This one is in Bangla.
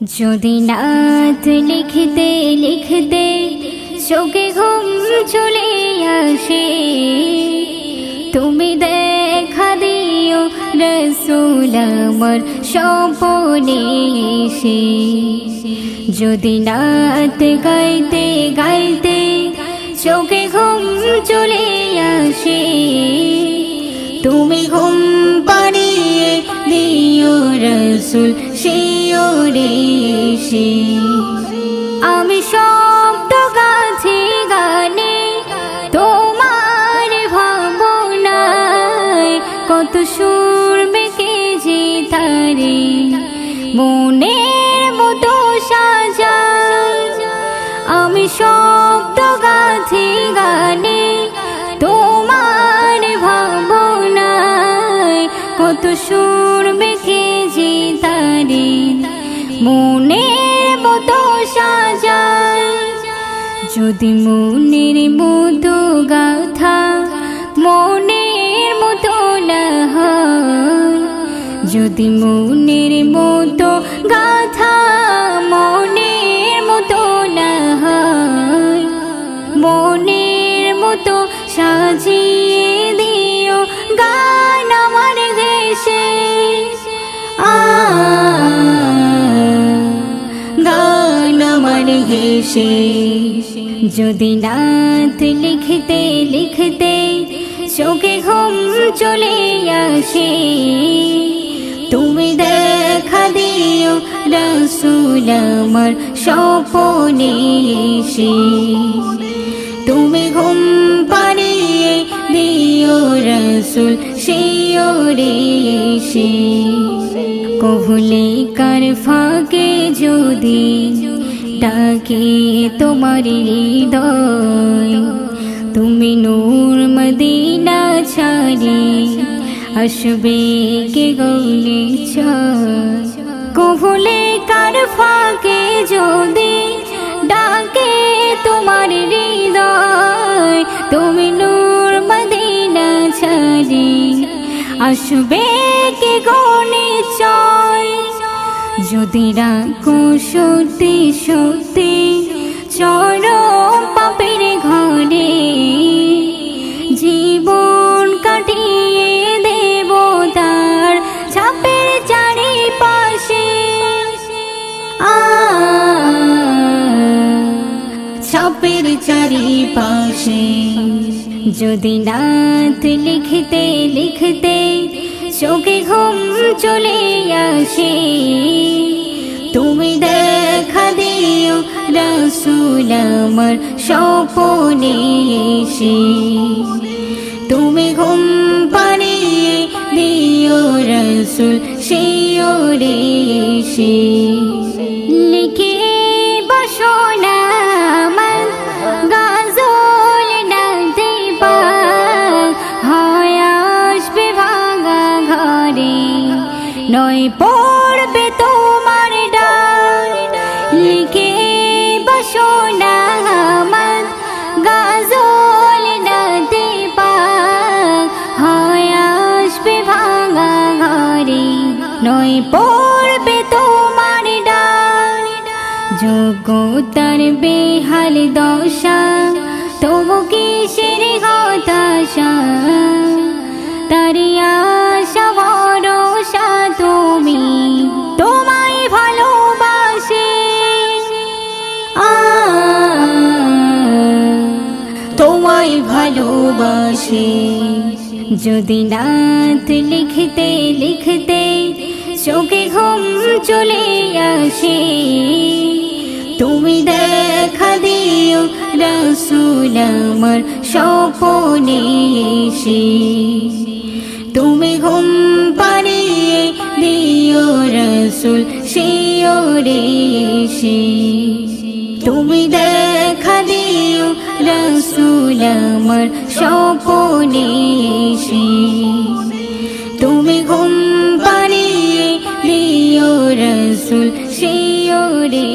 যদি নাথ লিখতে লিখতে চোখে ঘুম চলে আসে, তুমি দেখা দিও রসুল আমার স্বপনে এসে। যদি গাইতে গাইতে রসুল শিওরে সে আমি শব্দ গাছে গানে তোমার ভাবনায় কত সুর মেকে যে তারে। মনের মতো সাজা আমি শব্দ গাছে গানে তোমার ভাবনায় কত সুর মেখে মনের মতো যদি মনের মতো গাথা মনের মতো না যদি মনের মতো গাথা মনের মতো না মনের মতো সাজিয়ে ঘেসে যদি নাথ লিখতে লিখতে চোখে ঘুম চলে আসে, তুমি দেখা দিও রসুল আমার স্বপনে এসে। তুমি ঘুম পাড়িয়ে দিও রসুল শিওরে এসে। কভুলে কার ফাঁকে যদি ডাকে তোমার হৃদয়। তুমি নূর মদিনা ছাড়ি, আসবে কে গৌলে কভুলে কার ফাঁকে যদি ডাকে তোমার হৃদয়, তুমি নূর মদিনা ছাড়ি, আসবে যদি রাখো সত্যি সত্যি চর পাপের ঘরে। জীবন কাটিয়ে দেব তার ছাপের চারিপাশে। ছাপের চারিপাশে। যদি নাথ লিখতে লিখতে চোখে ঘুম চলে আসে। তুমি দেখা দিও রসুল আমার স্বপনে এসে। তুমি ঘুম পাড়িয়ে দিও রসুল শিওরে এসে। নয় পড়বে তোমার ডাল। লিখে বসোনা আমার গাজল না দেবা। হয় আসবে ভাঙা ঘরে। নয় পড়বে তোমার ডাল। যোগ্যতার বেহাল দশা, তবু কি কিসের হতাশা? ভালোবাসে। যদি নাথ লিখতে লিখতে চোখে ঘুম চলে আসে, তুমি দেখা দিও রসুল আমার স্বপনে এসে। তুমি ঘুম পাড়িয়ে দিও রসুল শিওরে এসে। তুমি দেখা রসুল আমার স্বপনে এসে তুমি ঘুম পাড়িয়ে দিও রসুল শিওরে